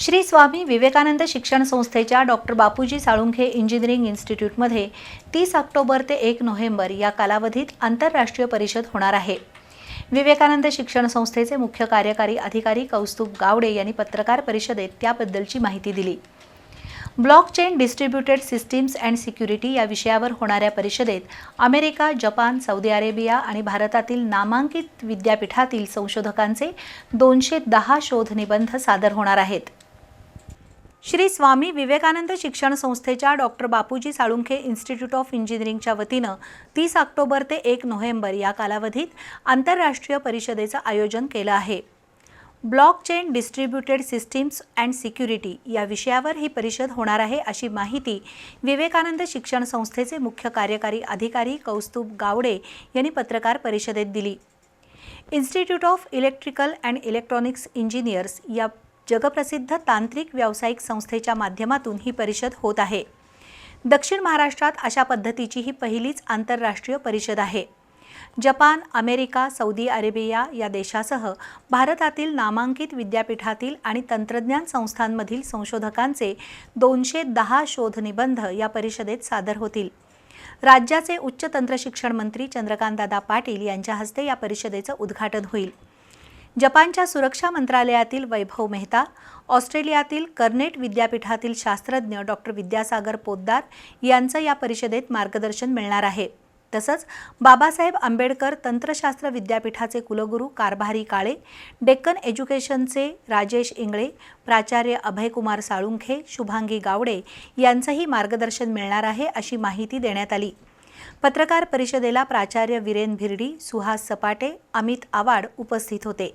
श्री स्वामी विवेकानंद शिक्षण संस्थेच्या doctor Bapuji Salunkhe engineering इन्स्टिट्यूटमध्ये तीस ऑक्टोबर ते एक नोव्हेंबर या कालावधीत आंतरराष्ट्रीय परिषद होणार आहे. विवेकानंद शिक्षण संस्थेचे मुख्य कार्यकारी अधिकारी कौस्तुभ गावडे यांनी पत्रकार परिषदेत त्याबद्दलची माहिती दिली. Blockchain distributed systems and security या विषयावर होणाऱ्या परिषदेत अमेरिका जपान सौदी अरेबिया आणि भारतातील नामांकित विद्यापीठातील संशोधकांचे दोनशे दहा शोध निबंध सादर होणार आहेत. श्री स्वामी विवेकानंद शिक्षण संस्थेच्या doctor Bapuji Salunkhe institute of इंजिनिअरिंगच्या वतीनं तीस ऑक्टोबर ते एक नोव्हेंबर या कालावधीत आंतरराष्ट्रीय परिषदेचं आयोजन केलं आहे. Blockchain distributed systems and security या विषयावर ही परिषद होणार आहे अशी माहिती विवेकानंद शिक्षण संस्थेचे मुख्य कार्यकारी अधिकारी कौस्तुभ गावडे यांनी पत्रकार परिषदेत दिली. Institute of electrical and electronics engineers या जगप्रसिद्ध तांत्रिक व्यावसायिक संस्थेच्या माध्यमातून ही परिषद होत आहे. दक्षिण महाराष्ट्रात अशा पद्धतीची ही पहिलीच आंतरराष्ट्रीय परिषद आहे. जपान अमेरिका सौदी अरेबिया या देशासह भारतातील नामांकित विद्यापीठातील आणि तंत्रज्ञान संस्थांमधील संशोधकांचे दोनशे दहा शोध निबंध या परिषदेत सादर होतील. राज्याचे उच्च तंत्रशिक्षण मंत्री चंद्रकांतदादा पाटील यांच्या हस्ते या परिषदेचं उद्घाटन होईल. जपानच्या सुरक्षा मंत्रालयातील वैभव मेहता ऑस्ट्रेलियातील कर्नेट विद्यापीठातील शास्त्रज्ञ डॉक्टर विद्यासागर पोद्दार यांचं या परिषदेत मार्गदर्शन मिळणार आहे. तसंच बाबासाहेब आंबेडकर तंत्रशास्त्र विद्यापीठाचे कुलगुरू कारभारी काळे डेक्कन एज्युकेशनचे राजेश इंगळे प्राचार्य अभयकुमार साळुंखे शुभांगी गावडे यांचंही मार्गदर्शन मिळणार आहे अशी माहिती देण्यात आली. पत्रकार परिषदेला प्राचार्य विरेन भिरडी सुहास सपाटे अमित आवाड उपस्थित होते.